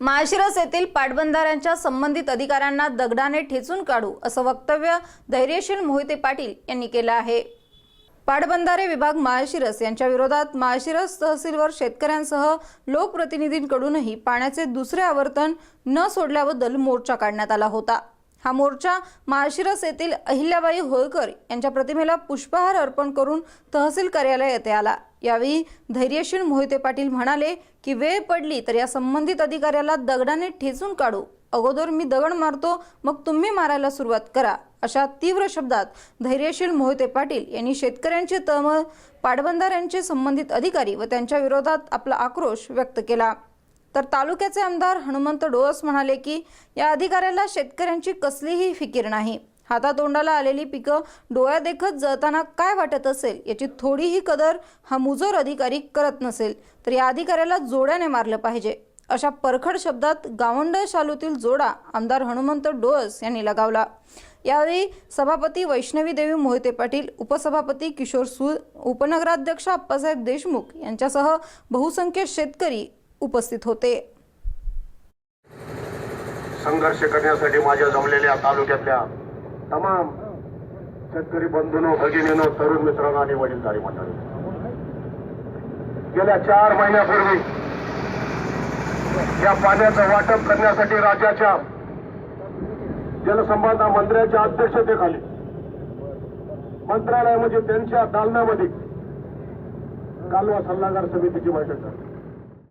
माळशिरस येथील पाटबंधाऱ्यांच्या संबंधित अधिकाऱ्यांना दगडाने ठेचून काढू असं वक्तव्य धैर्यशील मोहिते पाटील यांनी केलं आहे. पाटबंधारे विभाग माळशिरस यांच्या विरोधात माळशिरस तहसीलवर शेतकऱ्यांसह लोकप्रतिनिधींकडूनही पाण्याचे दुसरे आवर्तन न सोडल्याबद्दल मोर्चा काढण्यात आला होता. हा मोर्चा माळशिरस येथील अहिल्याबाई होळकर यांच्या प्रतिमेला पुष्पहार अर्पण करून तहसील कार्यालय येथे आला. यावेळी धैर्यशील मोहिते पाटील म्हणाले की वेळ पडली तर या संबंधित अधिकाऱ्याला दगडाने ठेचून काढू. अगोदर मी दगड मारतो मग तुम्ही मारायला सुरुवात करा. अशा तीव्र शब्दात धैर्यशील मोहिते पाटील यांनी शेतकऱ्यांची तळमळ पाटबंधाऱ्यांचे संबंधित अधिकारी व त्यांच्या विरोधात आपला आक्रोश व्यक्त केला. तर तालुक्याचे आमदार हनुमंत डोळस म्हणाले की या अधिकाऱ्याला शेतकऱ्यांची कसलीही फिकीर नाही. हातातोंडाला आलेली पिकं डोळ्यादेखत जळताना काय वाटत असेल याची थोडीही कदर हा मुजोर अधिकारी करत नसेल तर या अधिकाऱ्याला जोड्याने मारलं पाहिजे. अशा परखड शब्दात गावंड शालूतील जोडा आमदार हनुमंत डोळस यांनी लगावला. यावेळी सभापती वैष्णवी देवी मोहिते पाटील उपसभापती किशोर सूद उपनगराध्यक्ष अप्पासाहेब देशमुख यांच्यासह बहुसंख्य शेतकरी उपस्थित होते. संघर्ष करण्यासाठी माझ्या जमलेल्या तालुक्यातल्या तमाम शेतकरी बंधूनो भगिनीनो तरुण मित्रांनो आणि वडीलधारी मंडळी. गेल्या चार महिन्यापूर्वी या पाण्याचं वाटप करण्यासाठी राज्याच्या जलसंपदा मंत्र्याच्या अध्यक्षतेखाली मंत्रालय म्हणजे त्यांच्या दालनामध्ये कालवा सल्लागार समितीची बैठक झाली.